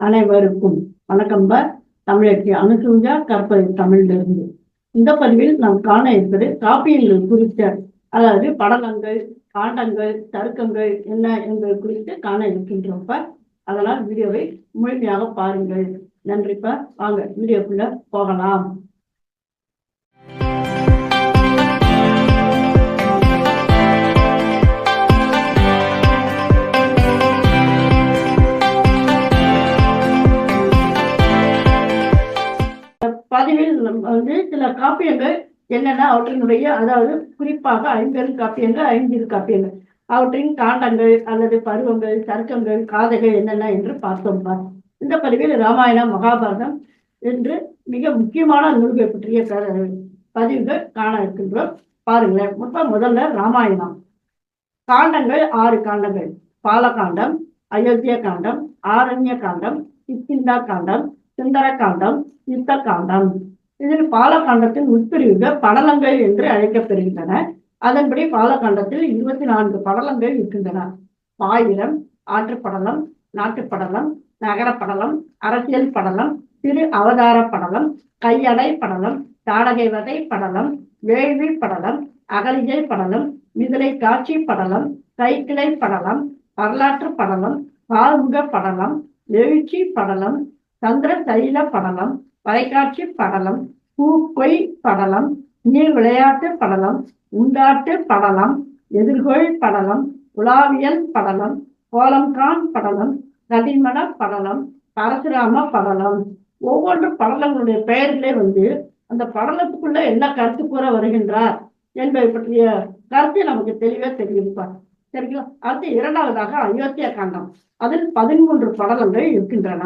அனைவருக்கும் வணக்கம் பார் தமிழக்கு அனுசூஜா கற்பது தமிழிலிருந்து. இந்த பதிவில் நாம் காண இருப்பது காப்பியங்கள் குறித்த அதாவது படலங்கள் காண்டங்கள் தருக்கங்கள் என்ன என்பது குறித்து காண இருக்கின்றப்ப அதனால் வீடியோவை முழுமையாக பாருங்கள். நன்றிப்பா வாங்க வீடியோக்குள்ள போகலாம். பதிவில் வந்து சில காப்பியங்கள் என்னென்ன அவற்றினுடைய அதாவது குறிப்பாக ஐம்பெரும் காப்பியங்கள் ஐந்திரு காப்பியங்கள். அவற்றின் காண்டங்கள் அல்லது பருவங்கள் தர்க்கங்கள் காதைகள் என்னென்ன என்று பார்த்தோம். பார். இந்த பதிவில் ராமாயணம் மகாபாரதம் என்று மிக முக்கியமான நூல்கள் பற்றிய க- பதிவுகள் காண இருக்கின்றோம். பாருங்களேன். முப்ப முதல்ல ராமாயணம். காண்டங்கள் ஆறு காண்டங்கள். பாலகாண்டம் அயோத்திய காண்டம் ஆரண்ய காண்டம் கிஷ்கிந்தா காண்டம் சுந்தர காண்டம் யுத்த காண்டம் இதில் பாலகாண்டத்தின் உட்பிரிவுகள் படலங்கள் என்று அழைக்கப்படுகின்றன. அதன்படி பாலகாண்டத்தில் இருபத்தி நான்கு படலங்கள் இருக்கின்றன. பாயிரம் ஆற்றுப்படலம் நாட்டுப்படலம் நகரப்படலம் அரசியல் படலம் திரு அவதார படலம் கையடை படலம் தாடகை வகை படலம் வேள்வி படலம் அகலிகை படலம் மிதிலை காட்சி படலம் கைக்கிளை படலம் வரலாற்று படலம் பால்முக படலம் எழுச்சி படலம் சந்திர சைல படலம் வரைக்காட்சி படலம் பூக்கொய் படலம் நீர் விளையாட்டு படலம் உண்டாட்டு படலம் எதிர்கொள் படலம் உலாவியல் படலம் கோலம்கான் படலம் நதிமண படலம் பரசுராம படலம். ஒவ்வொன்று படலங்களுடைய பெயர்களே வந்து அந்த படலத்துக்குள்ள என்ன கருத்து கூற வருகின்றார் என்பதை பற்றிய கருத்து நமக்கு தெளிவாக தெரிவிப்பார் சரிங்களா? அடுத்து இரண்டாவதாக அயோத்தியா காண்டம். அதில் பதிமூன்று படலங்கள் இருக்கின்றன.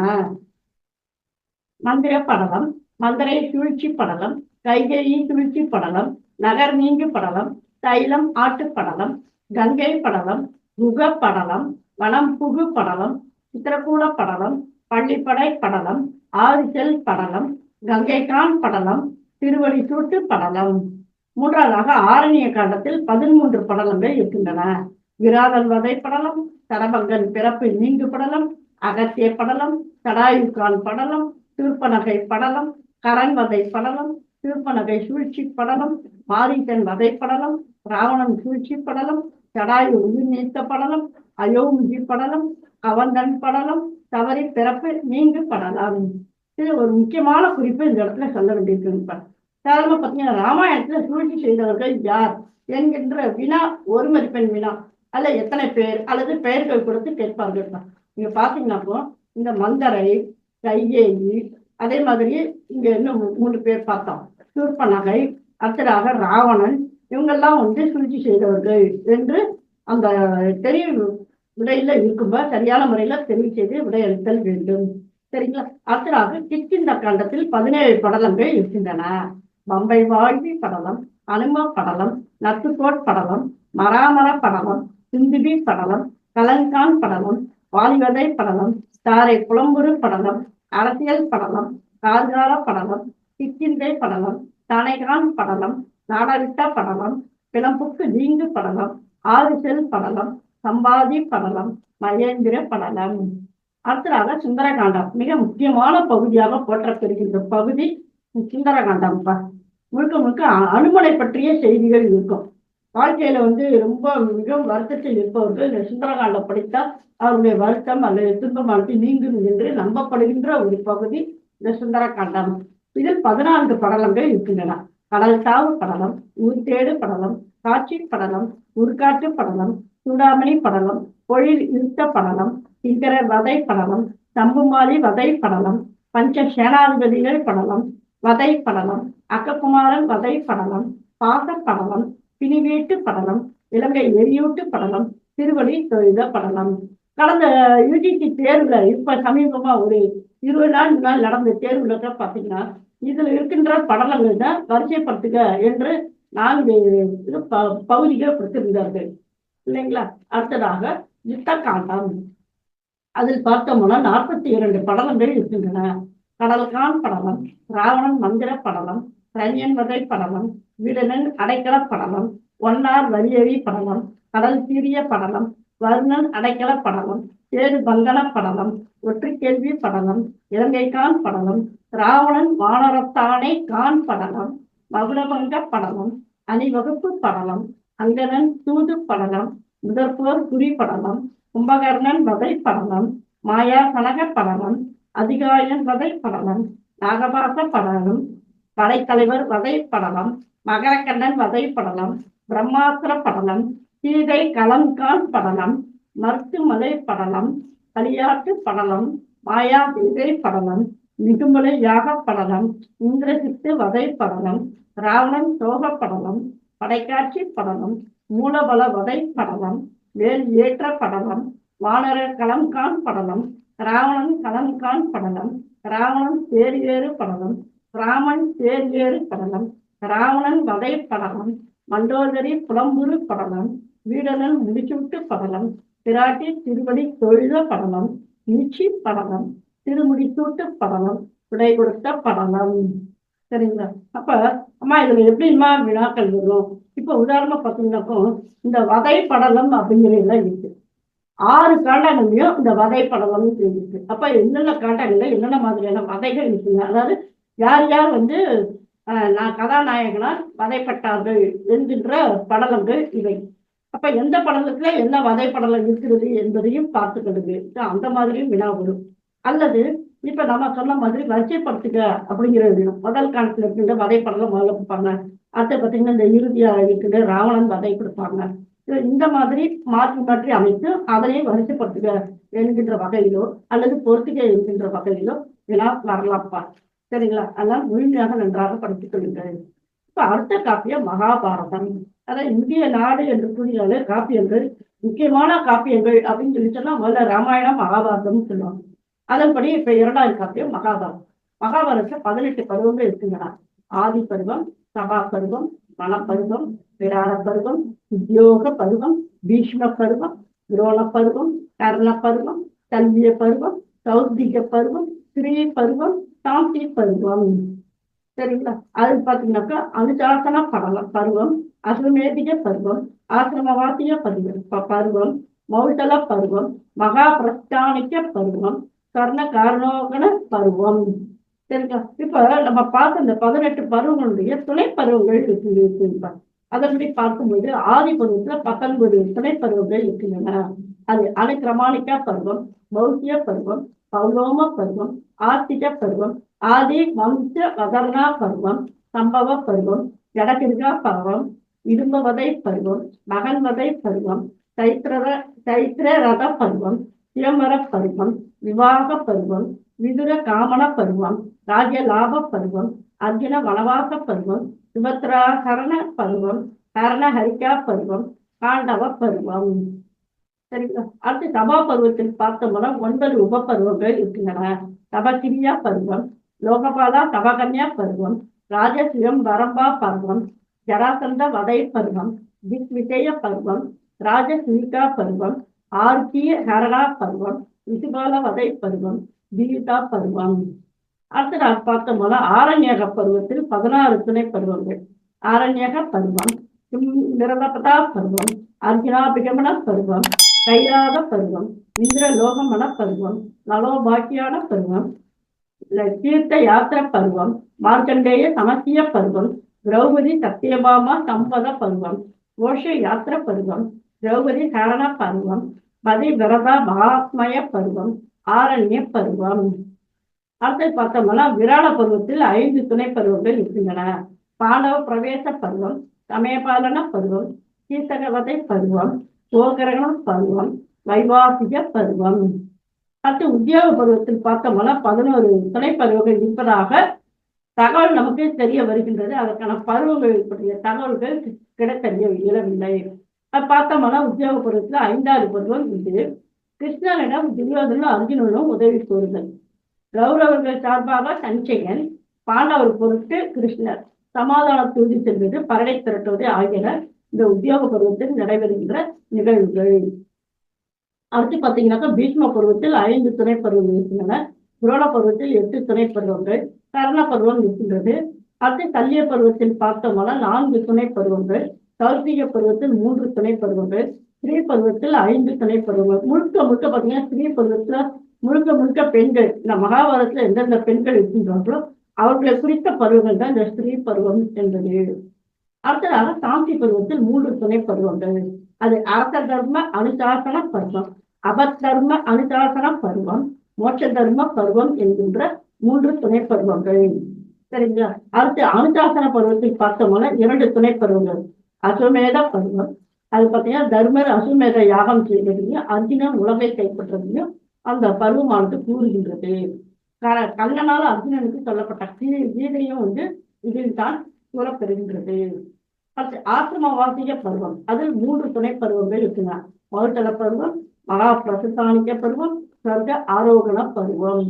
மந்திர படலம் மந்திரை சூழ்ச்சி படலம் கைகேயி சூழ்ச்சி படலம் நகர் நீங்கு படலம் தைலம் ஆட்டு படலம் கங்கை படலம் குக படலம் வனம் புகு படலம் சித்திரக்கூட படலம் பள்ளிப்படை படலம் ஆதிசெல் படலம் கங்கைகான் படலம் திருவடி சூட்டு படலம். மூன்றாவதாக ஆரண்ய காண்டத்தில் பதிமூன்று படலங்கள் இருக்கின்றன. விராதல் வதை படலம் சரபங்கன் பிறப்பு நீங்கு படலம் அகத்திய படலம் சடாயுகான் படலம் திருப்பனகை படலம் கரண்வதை படலம் திருப்பனகை சூழ்ச்சி படலம் மாரீசன் வதை படலம் ராவணன் சூழ்ச்சி படலம் சடாயு உயிர் நீத்த படலம் அயோமுகி படலம் கவந்தன் படலம் தவறி பிறப்பு நீங்கு படலாம். இது ஒரு முக்கியமான குறிப்பு இந்த இடத்துல சொல்ல வேண்டியிருக்குங்க சாதாரண பார்த்தீங்கன்னா ராமாயணத்துல சூழ்ச்சி செய்தவர்கள் யார் என்கின்ற வினா ஒரு மதிப்பெண் வினா அல்ல எத்தனை பேர் அல்லது பெயர்கள் கொடுத்து கேட்பார்கள் நீங்க பாத்தீங்கன்னாப்போ இந்த மந்தரை கையேயி அதே மாதிரி இங்க இன்னும் மூணு மூன்று பேர் பார்த்தோம். சூர்பனகை அடுத்ததாக ராவணன் இவங்கெல்லாம் வந்து சூழ்ச்சி செய்தவர்கள் என்று அந்த தெரிய விடையில இருக்கும்போது சரியான முறையில தெரிவு செய்து விடையளித்தல் வேண்டும். சரிங்களா? அடுத்ததாக கிச்சிந்த காண்டத்தில் பதினேழு படலங்கள் இருக்கின்றன. பம்பை வாழ்வி படலம் அனும படலம் நத்துக்கோட் படலம் மராமர படலம் சிந்துபி படலம் கலங்கான் படலம் வாலிவதை படலம் தாரை புலம்புரு படலம் அரசியல் படலம் கால்கால படலம் கிக்கிந்தை படலம் தனைகான் படலம் நாடவிட்ட படலம் பிளம்புக்கு நீங்கு படலம் ஆதிசெல் படலம் சம்பாதி படலம் மகேந்திர படலம். அடுத்ததாக சுந்தரகாண்டம் மிக முக்கியமான பகுதியாக போற்றப்பெறுகின்ற பகுதி சுந்தரகாண்டம் முழுக்க முழுக்க அனுமனை பற்றிய செய்திகள் இருக்கும். வாழ்க்கையில வந்து ரொம்ப மிகவும் வருத்தத்தில் இருப்பவர்கள் இந்த சுந்தரகாண்டம் படித்தால் அவருடைய வருத்தம் அல்லது துன்பமானது நீங்கும் என்று நம்பப்படுகின்ற ஒரு பகுதி இந்த சுந்தரகாண்டம். இதில் பதினான்கு படலங்கள் இருக்கின்றன. கடல் தாவு படலம் ஊர் தேடு படலம் காட்சி படலம் உருக்காட்டு படலம் சூடாமணி படலம் பொழில் இருத்த படலம் சிங்கர வதை படலம் சம்புமாலி வதை படலம் பஞ்ச சேனாதிபதிகள் படலம் வதை படலம் அக்ககுமாரன் வதை படலம் பாச படலம் பிணிவேட்டு படலம் இலங்கை எரியூட்டு படலம் திருவடி தொழுத படலம். கடந்த யூஜிசி தேர்வுல இப்ப சமீபமா ஒரு இருபது நாள் முன்னால் நடந்த தேர்வுல கூட பாத்தீங்கன்னா இதுல இருக்கின்ற படலங்கள் தான் வரிசைப்படுத்துக என்று நான்கு இது ப- பகுதிகள் கொடுத்திருந்தார்கள். இல்லைங்களா? அடுத்ததாக யுத்த காண்டம் அதில் பார்த்தோம்னா நாற்பத்தி இரண்டு படலங்கள் இருக்கின்றன. கடல்கான் படலம் ராவணன் மந்திர படலம் ரணியன் வகை படலம் வீடனன் அடைக்கல படலம் ஒன்னார் வரியறி படலம் கடல் சீரிய படலம் வர்ணன் அடைக்கல படலம் ஏழு பங்கள படலம் ஒற்று கேள்வி படலம் இலங்கைக்கான் படலம் ராவணன் வானரத்தானே கான் படலம் மகுடபங்க படலம் அணிவகுப்பு படலம் அங்கனன் தூது படலம் முதற்போர் குறி படலம் கும்பகர்ணன் வகை படலம் மாயா கனக படலம் அதிகாயன் வகை படலம் நாகபாச படலம் படைத்தலைவர் வதை படலம் மகரக்கண்ணன் வதை படலம் பிரம்மாஸ்திர படலம் சீதை கலம்கான் படலம் மருத்துவமலை படலம் களியாட்டு படலம் மாயா விதை படலம் மிகுமலை யாக படலம் இந்திரசித்து வதை படலம் ராவணன் சோக படலம் படைக்காட்சி படலம் மூலபல வதை படலம் வேல் ஏற்ற படலம் வானரர் கலம்கான் படலம் ராவணன் கலம்கான் படலம் ராவணன் தேர் ஏறு படலம் ராமன் தேர் ஏறு படலம் ராவணன் வதை படலம் மண்டோதரி புலம்புரு படலம் வீடனன் முடிச்சுட்டு படலம் பிராட்டி திருவடி தொழுத படலம் நீச்சி படலம் திருமுடித்தூட்டு படலம் விடை கொடுத்த படலம் சரிங்களா? அப்ப அம்மா இதுல எப்படிமா வினாக்கள் வரும்? இப்ப உதாரணமா பார்த்தீங்கன்னாக்கோ இந்த வதை படலம் அப்படிங்கிறதுல இருக்கு. ஆறு காண்டங்களையும் இந்த வதை படலம் இருக்கு. அப்ப என்னென்ன காண்டங்கள்ல என்னென்ன மாதிரியான வதைகள் இருக்குங்க? அதாவது யார் யார் வந்து நான் கதாநாயகனால் வதைப்பட்டார்கள் என்கின்ற படலங்கள் இவை. அப்ப எந்த படலத்துல என்ன வதைப்படலம் இருக்கிறது என்பதையும் பார்த்துக்கிறது அந்த மாதிரியும் வினா வரும். அல்லது இப்ப நம்ம சொன்ன மாதிரி வரிசைப்படுத்துக அப்படிங்கிறது. முதல் காலத்துல இருக்கின்ற வதைப்படலம் முதல்ல கொடுப்பாங்க. அடுத்து பார்த்தீங்கன்னா இந்த இறுதியா இருக்கின்ற ராவணன் வதை கொடுப்பாங்க. இந்த மாதிரி மாற்றி மாற்றி அமைத்து அதனை வரிசைப்படுத்துக என்கின்ற வகையிலோ அல்லது பொறுத்துக என்கின்ற வகையிலோ வினா வரலாம்ப்பா. சரிங்களா? அதனால் முழுமையாக நன்றாக படித்துக் கொள்ளுங்கள். இப்ப அடுத்த காப்பியம் மகாபாரதம். அதாவது இந்திய நாடு என்று கூறினாலே காப்பியங்கள் முக்கியமான காப்பியங்கள் அப்படின்னு சொல்லி சொன்னா முதல்ல ராமாயணம் மகாபாரதம்னு சொல்லுவாங்க. அதன்படி இப்ப இரண்டாவது காப்பியம் மகாபாரதம். மகாபாரதத்துல பதினெட்டு பருவங்கள் இருக்குங்கடா. ஆதி பருவம் சபா பருவம் மனப்பருவம் விராட பருவம் உத்தியோக பருவம் பீஷ்ம பருவம் துரோண பருவம் கர்ண பருவம் கல்விய பருவம் சௌத்திக பருவம் ஸ்ரீ பருவம் சாந்தி பருவம் சரிங்களா? அது பாத்தீங்கன்னாக்கா அனுசாசன படலம் பருவம் அசுமேதிக பருவம் ஆசிரமவாசிய பருவம் பருவம் மௌசல பருவம் மகா பிரஸ்தானிக்க பருவம் கர்ண காரணோகண பருவம். சரிங்களா? இப்ப நம்ம பார்த்த இந்த பதினெட்டு பருவங்களுடைய துணை பருவங்கள் இருக்கு இருக்குப்பா அதன்படி பார்க்கும்போது ஆதி பருவத்துல பத்தொன்பது துணை பருவங்கள் இருக்கின்றன. அது அனுக்கிரமாணிக்கா பருவம் பௌத்திய பருவம் பௌலோம பருவம் ஆர்த்திக பருவம் ஆதி வம்ச வதர்ணா பருவம் சம்பவ பருவம் ஜடகிருகா பருவம் இடும்பவதை பருவம் மகன்வதை பருவம் சைத்திர சைத்திர ரத பருவம் சிவமர பருவம் விவாக பருவம் விதுர காமன பருவம் ராஜ்ய லாப பருவம் அர்ஜுன வனவாச பருவம் சுபத்ராகரண பருவம் கரணஹரிக்கா பருவம் பாண்டவ பருவம். சரிங்களா? அடுத்து தபா பருவத்தில் பார்த்தோம்னா ஒன்பது உப பருவங்கள் இருக்கின்றன. தபகிரியா பருவம் லோகபாலா தபகன்யா பருவம் ராஜசிவம் வரம்பா பருவம் ஜராசந்த வதை பருவம் திக்விஜய பருவம் ராஜசுனிகா பருவம் ஆர்கிய ஹரடா பருவம் ரிசுபால வதை பருவம் தீதா பருவம். அடுத்து நான் பார்த்தோம்னா ஆரண்யக பருவத்தில் பதினாறு துணை பருவங்கள். ஆரண்யக பருவம் நிரதபதா பருவம் அர்ஜுனாபிகமன பருவம் கைலாத பருவம் இந்திரலோகமன பருவம் நலோபாக்கியான பருவம் தீர்த்த யாத்திர பருவம் மார்க்கண்டேய சமத்திய பருவம் திரௌபதி சத்யபாமா சம்பத பருவம் கோஷ யாத்திர பருவம் திரௌபதி சரண பருவம் பதி விரத மகாத்மய பருவம் ஆரண்ய பருவம். அடுத்து பார்த்தோம்னா விராட பருவத்தில் ஐந்து துணை பருவங்கள் இருக்கின்றன. பாண்டவ பிரவேச பருவம் சமயபாலன பருவம் கீர்த்தகவதை பருவம் சோகரண பருவம் வைவாசிக பருவம். அடுத்து உத்தியோக பருவத்தில் பார்த்தோம்னா பதினோரு துணை பருவங்கள் இருப்பதாக தகவல் நமக்கு தெரிய வருகின்றது. அதற்கான பருவங்கள் பற்றிய தகவல்கள் கிடைத்தறிய இயலவில்லை. பார்த்தோம்னா உத்தியோக பருவத்தில் ஐந்தாவது பருவம் இது. கிருஷ்ணனிடம் துரியோதனும் அர்ஜுனனும் உதவி கோருதல். கௌரவர்கள் சார்பாக சஞ்சயன் பாண்டவர் பொருட்டு கிருஷ்ணர். சமாதான தூதி செல்வது பரடை திரட்டுவது ஆகியன இந்த உத்தியோக பருவத்தில் நடைபெறுகின்ற நிகழ்வுகள். அடுத்து பார்த்தீங்கன்னாக்கா பீஷ்ம பருவத்தில் ஐந்து துணை பருவம் இருக்கின்றன. புரோண பருவத்தில் எட்டு துணை பருவங்கள் கரண பருவம் இருக்கின்றது. அடுத்து கல்ய பருவத்தில் பார்த்தோம்னா நான்கு துணை பருவங்கள் கௌசிக பருவத்தில் மூன்று துணை பருவங்கள் ஸ்ரீ பருவத்தில் ஐந்து துணை பருவங்கள் முழுக்க முழுக்க பார்த்தீங்கன்னா ஸ்ரீ பருவத்துல முழுக்க முழுக்க பெண்கள் இந்த மகாபாரதத்துல எந்தெந்த பெண்கள் இருக்கின்றார்களோ அவர்களை குறித்த பருவங்கள் தான் இந்த ஸ்ரீ பருவம் என்பது. அடுத்ததாக சாந்தி பருவத்தில் மூன்று துணை பருவங்கள் அது அரச தர்ம அனுசாசன பருவம். அபத்தர்ம அனுசாசன பருவம். மோட்ச தர்ம பருவம் என்கின்ற மூன்று துணை பருவங்கள் சரிங்களா? அடுத்து அனுசாசன பருவத்தில் பார்த்தோம்னா இரண்டு துணை பருவங்கள் அசுமேத பருவம். அது பார்த்தீங்கன்னா தர்மர் அசுமேத யாகம் செய்வதையும் அர்ஜுனன் உலகை கைப்பற்றதையும் அந்த பருவமானது கூறுகின்றது. க- கண்ணனால அர்ஜுனனுக்கு சொல்லப்பட்ட கீ- கீதையும் வந்து இதில் தான் கூறப்பெறுகின்றது ஆத்ம வாசிக பருவம். அதில் மூன்று துணை பருவங்கள் இருக்குங்க மகத்தள பருவம் மகா பிரசுத்தானிக்க பருவம் சர்க்க ஆரோகண பருவம்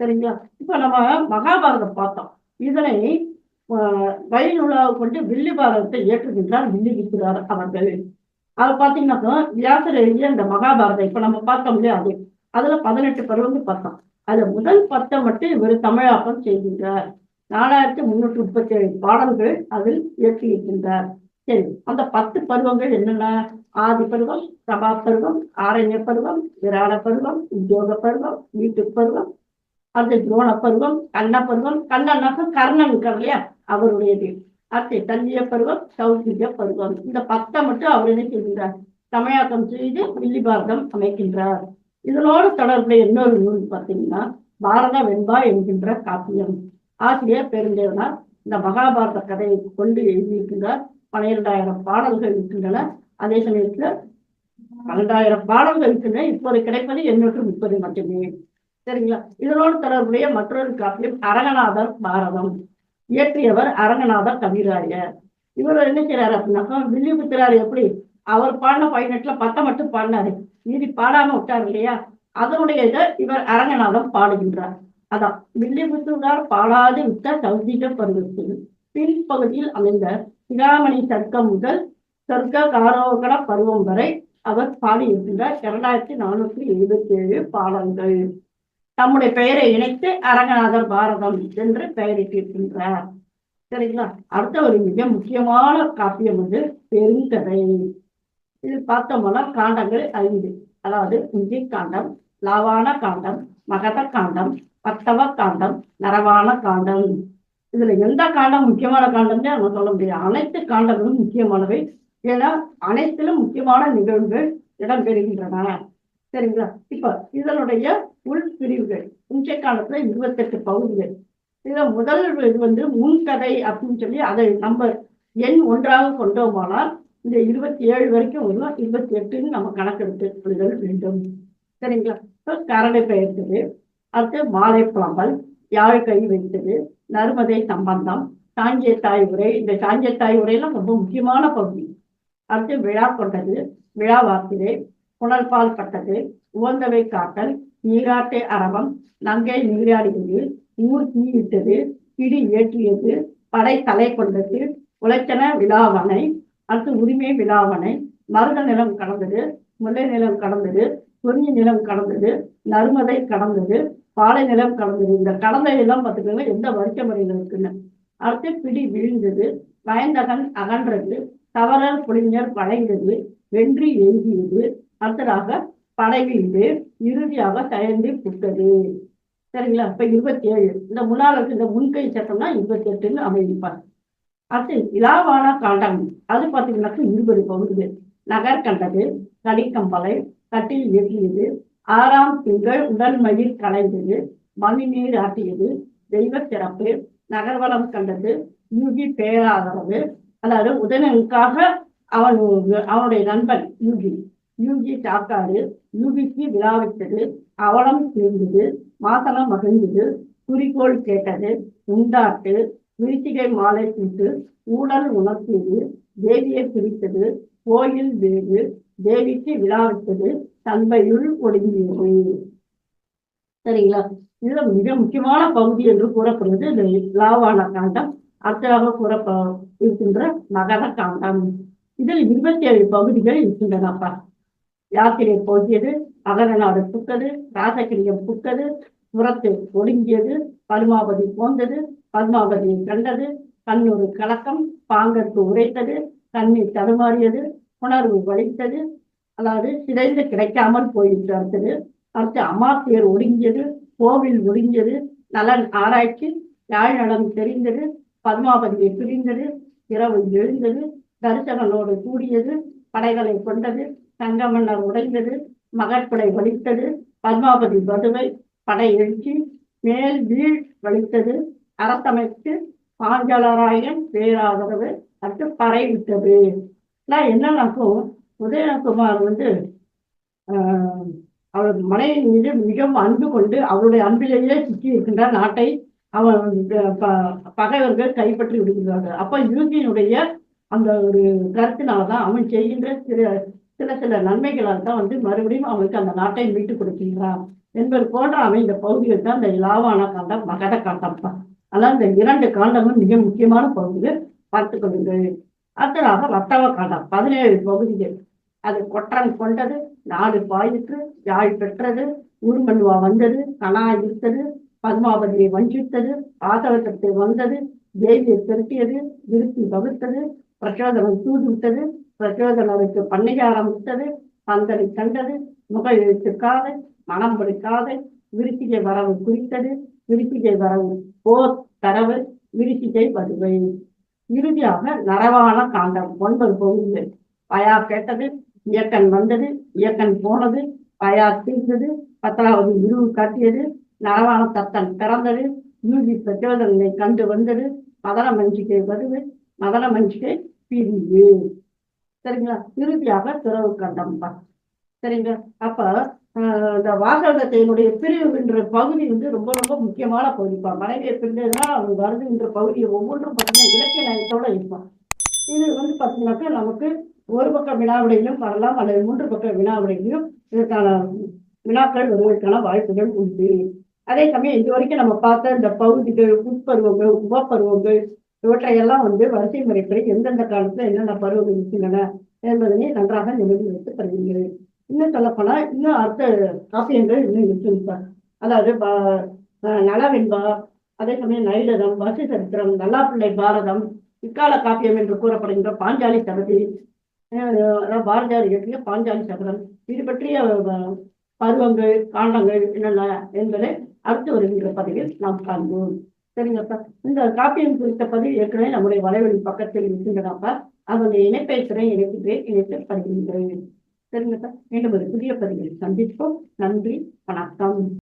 சரிங்களா? இப்ப நம்ம மகாபாரதம் பார்த்தோம். இதனை ஆஹ், வயல் உலாவை கொண்டு வில்லி பாரதத்தை ஏற்றுகின்றார் வில்லிக்கிறார் அவர்கள். அதை பார்த்தீங்கன்னாக்கா வியாசர் எழுதிய அந்த மகாபாரதம் இப்ப நம்ம பார்த்தோம் இல்லையா அது? அதுல பதினெட்டு பருவங்கள் பார்த்தோம். அதுல முதல் பத்தை மட்டும் இவர் தமிழாக்கம் செய்கின்றார். நாலாயிரத்தி முன்னூற்றி முப்பத்தி ஏழு பாடல்கள் அதில் இயற்றியிருக்கின்றார். சரி அந்த பத்து பருவங்கள் என்னென்ன? ஆதி பருவம் சபா பருவம் ஆரண்ய பருவம் விராட பருவம் உத்தியோக பருவம் வீட்டு பருவம் அடுத்து துரோண பருவம் கண்ண பருவம் கண்ணனாக்க கர்ணன் இருக்கார் இல்லையா? அவருடையது. அடுத்து தந்திய பருவம் சௌசிய பருவம். இந்த பத்தை மட்டும் அவர் என்ன செய்கின்றார்? தமிழாக்கம் செய்து வில்லிபார்தம் அமைக்கின்றார். இதனோடு தொடர்புடைய இன்னொரு நூல் பார்த்தீங்கன்னா பாரத வெண்பா என்கின்ற காப்பியம். ஆசிரியர் பெருந்தேவனார் இந்த மகாபாரத கதையை கொண்டு எழுதியிருக்கின்றார். பன்னிரெண்டாயிரம் பாடல்கள் இருக்கின்றன. அதே சமயத்துல பன்னெண்டாயிரம் பாடல்கள் இருக்கின்றன. இப்போது கிடைப்பது எண்ணூற்று முப்பது மட்டுமே. சரிங்களா? இதனோடு தொடர்புடைய மற்றொரு காப்பியம் அரங்கநாதர் பாரதம். இயற்றியவர் அரங்கநாதர் கவிராயர். இவர் என்ன செய்யறாரு அப்படின்னாக்கா வில்லிபுத்திரார் எப்படி அவர் பாடின பதினெட்டுல பத்தை மட்டும் பாடினாரு. மீதி பாடாம விட்டார் இல்லையா? அதனுடைய இதை இவர் அரங்கநாதம் பாடுகின்றார். அதான். வில்லிபுத்தூரார் பாடாது விட்ட சௌதிக பருவத்தில் பின்பகுதியில் அமைந்த சிகாமணி சர்க்கம் முதல் சர்க்க காரோகண பருவம் வரை அவர் பாடியிருக்கின்ற இரண்டாயிரத்தி நானூற்றி எழுபத்தி ஏழு பாடல்கள். தம்முடைய பெயரை இணைத்து அரங்கநாதர் பாரதம் என்று பெயரிட்டிருக்கின்றார் சரிங்களா? அடுத்த ஒரு மிக முக்கியமான காப்பியம் வந்து பெருங்கதை. இதில் பார்த்தோம்னா காண்டங்கள் ஐந்து. அதாவது குஞ்சி காண்டம் லாவான காண்டம் மகத காண்டம் பத்தவ காண்டம் நரவான காண்டம். இதுல எந்த காண்டம் முக்கியமான காண்டம்னு நம்ம சொல்ல முடியாது. அனைத்து காண்டங்களும் முக்கியமானவை. ஏன்னா அனைத்திலும் முக்கியமான நிகழ்வுகள் இடம்பெறுகின்றன. சரிங்களா? இப்ப இதனுடைய உள் பிரிவுகள் உஞ்சை காலத்துல இருபத்தெட்டு பகுதிகள். இதுல முதல் இது வந்து முன்கதை அப்படின்னு சொல்லி அதை நம்ம எண் ஒன்றாக கொண்டோமானால் இந்த இருபத்தி ஏழு வரைக்கும் வரும் இருபத்தி எட்டுன்னு நம்ம கணக்கெடுத்து கொள்ளுதல் வேண்டும். சரிங்களா? இப்போ கரடை பெயர்த்தது. அடுத்து மாலை யாழ் கை வைத்தது நறுமதை சம்பந்தம் சாங்கிய தாய் உரை இந்த சாங்கிய தாய் உரையெல்லாம் ரொம்ப முக்கியமான பகுதி. அடுத்து விழா கொண்டது விழா வார்த்தை புனல்பால் பட்டது உவந்தவை காட்டல் நீராட்டை அரவம் நங்கை நீராடியது ஊர் தீயிட்டது கிடி ஏற்றியது படை தலை கொண்டது உழைச்சன விழாவனை அடுத்து உரிமை விழாவனை மருத நிலம் கடந்தது முல்லை நிலம் கடந்தது குறிஞ்சி நிலம் கடந்தது நறுமதை கடந்தது பாலை நிலம் கலந்தது. இந்த கடந்த எல்லாம் பார்த்துக்கோங்க எந்த வருஷ முறையில் இருக்குன்னு. அடுத்து பிடி விழுந்தது பயந்தகன் அகன்றது தவறல் புலிஞர் வளைந்தது வென்றி எழுதியது அடுத்ததாக படைவிந்து இறுதியாக தயந்து புட்டது. சரிங்களா? இப்ப இருபத்தி ஏழு இந்த முன்னாள் இந்த முன்கை சட்டம்னா இருபத்தி எட்டுன்னு அமைதிப்பார் அடுத்து இலாவான காண்டம். அது பார்த்தீங்கன்னாக்கா இருபது பகுதிகள். நகர் கண்டது கடிக்கம்பலை கட்டில் ஏற்றியது ஆறாம் திங்கள் உடல் மயிர் கலைந்தது மணி நீர் ஆட்டியது தெய்வ சிறப்பு நகர்வளம் கண்டது யூகி பேராதரவு அதாவது உதயனுக்காக அவன் அவனுடைய நண்பன் யூகி. யூகி சாக்காடு யூகிக்கு விழாவிட்டது அவலம் தீர்ந்தது மாசனம் மகிழ்ந்தது குறிக்கோள் கேட்டது உண்டாட்டு விருச்சிகை மாலை கூட்டு ஊடல் உணர்த்தியது தேவியை பிரித்தது கோயில் வேறு தேவிக்கு விழாவிட்டது தன்மையுள் ஒடுங்கியது சரிங்களா? இதுல மிக முக்கியமான பகுதி என்று கூறப்படுவது இந்த லாவான காண்டம். அடுத்ததாக கூறப்ப இருக்கின்ற நகர காண்டம். இதில் இருபத்தி ஏழு பகுதிகள் இருக்கின்றனப்பா. யாத்திரை போகியது அகரநாடு புக்கது ராசகிரியம் புக்கது புறத்து ஒடுங்கியது பதுமாபதி போந்தது பத்மாவதியை கண்டது கண்ணூர் கலக்கம் பாங்கற்கு உரைத்தது தண்ணீர் தடுமாறியது உணர்வு வலித்தது அதாவது சிதைந்து கிடைக்காமல் போயிட்டு அடுத்தது அடுத்து அமாத்தியர் ஒடுங்கியது கோவில் ஒடுங்கியது நலன் ஆராய்ச்சி யாழ் நலம் தெரிந்தது பத்மாவதியை பிரிந்தது இரவு எழுந்தது தரிசனங்களோடு கூடியது படைகளை கொண்டது தங்க மன்னர் உடைந்தது மகட்படை வலித்தது பத்மாவதி வதுவை படை எழுச்சி மேல் வீழ் வலித்தது அரசமைத்து பாஞ்சலராயன் பேராதரவு அடுத்து பறை விட்டது. நான் என்னன்னாக்கும் உதயகுமார் வந்து ஆஹ், அவர் மனைவி மீது மிகவும் அன்பு கொண்டு அவருடைய அன்பிலேயே சிக்கி இருக்கின்ற நாட்டை அவன் ப- பகைவர்கள் கைப்பற்றி விடுகிறார்கள். அப்ப யூகியினுடைய அந்த ஒரு கருத்தினால்தான் அவன் செய்கின்ற சில சில சில நன்மைகளால் தான் வந்து மறுபடியும் அவனுக்கு அந்த நாட்டை மீட்டு கொடுக்கின்றான் என்பது போன்ற அவன் இந்த பகுதியில் தான் இந்த லாவான காண்டம் மகத காண்டம். அதான் இந்த இரண்டு காண்டங்களும் மிக முக்கியமான பகுதியில் பார்த்துக் கொள்ளுங்கள். அடுத்ததாக வட்டவ காண்டம் பதினேழு பகுதிகள். அது கொற்றம் கொண்டது நாடு பாயிற்று யாழ் பெற்றது ஊர்மண்வா வந்தது கனா இருத்தது பத்மாவதியை வஞ்சித்தது ஆதவசத்தை வந்தது தேவியை திரட்டியது விருத்தி வகுத்தது பிரச்சோதனம் தூதுவிட்டது பிரச்சோதனருக்கு பண்ணையாரம் விட்டது பந்தலை கண்டது முக எழுத்துக்காது மனம் காதை விருத்திகை வரவு குறித்தது விருத்திகை வரவு போர் தரவு விருத்திகை வடுவை இறுதியாக நரவான காண்டம் ஒன்பது பகுதிகள். பயா கேட்டது இயக்கன் வந்தது இயக்கன் போனது பயா தீர்ந்தது பத்தாவது இருவு காட்டியது நரவான தத்தன் பிறந்தது யூகி பிரச்சோதனை கண்டு வந்தது மதன மஞ்சிகை வருது மதன மஞ்சிகை பிரிவு. சரிங்களா? இறுதியாக துறவு கண்டம்பா சரிங்களா? அப்ப இந்த இந்த பிரிவு பிரிவுகின்ற பகுதி வந்து ரொம்ப ரொம்ப முக்கியமான பகுதிப்பா. மனைவியை பிரிந்ததுனா அவங்க வருதுன்ற பகுதி ஒவ்வொன்றும் பார்த்தீங்கன்னா இலக்கிய நயத்தோட இருப்பான். இது வந்து பார்த்தீங்கன்னாக்கா நமக்கு ஒரு பக்க வினாவிடையிலும் வரலாம் அல்லது மூன்று பக்க வினாவிடையிலும் இதற்கான வினாக்கள் வருவதற்கான வாய்ப்புகள் உண்டு. அதே சமயம் இது வரைக்கும் நம்ம பார்த்த இந்த பகுதிகள் உட்பருவங்கள் உபப்பருவங்கள் இவற்றையெல்லாம் வந்து வரிசை முறைப்படி எந்தெந்த காலத்துல என்னென்ன பருவங்கள் இருக்கின்றன என்பதனை நன்றாக நினைவில் வைத்து தருகிறது இன்னும் சொல்லப்போனா இன்னும் அடுத்த காப்பியங்கள் இன்னும் இருக்குங்க அதாவது பா- நலவெண்பா அதே சமயம் நைலதம் வசி சரித்திரம் நல்லாப்பிள்ளை பாரதம் இக்கால காப்பியம் என்று கூறப்படுகின்ற பாஞ்சாலி சபதி பாரதியார் இயற்றிய பாஞ்சாலி சபதம். இது பற்றிய பருவங்கள் காண்டங்கள் என்னென்ன என்பதை அடுத்து வருகின்ற பதிவில் நாம் காண்போம். சரிங்கப்பா. இந்த காப்பியம் குறித்த பதிவு ஏற்கனவே நம்முடைய வலைவழி பக்கத்தில் இருக்கின்றனப்பா அதனுடைய இணைப்பை திரை இணைக்கின்றேன் இணைத்து படுகின்றேன் சரிங்கப்பா. மீண்டும் ஒரு புதிய பதிவில் சந்திப்போம். நன்றி. வணக்கம்.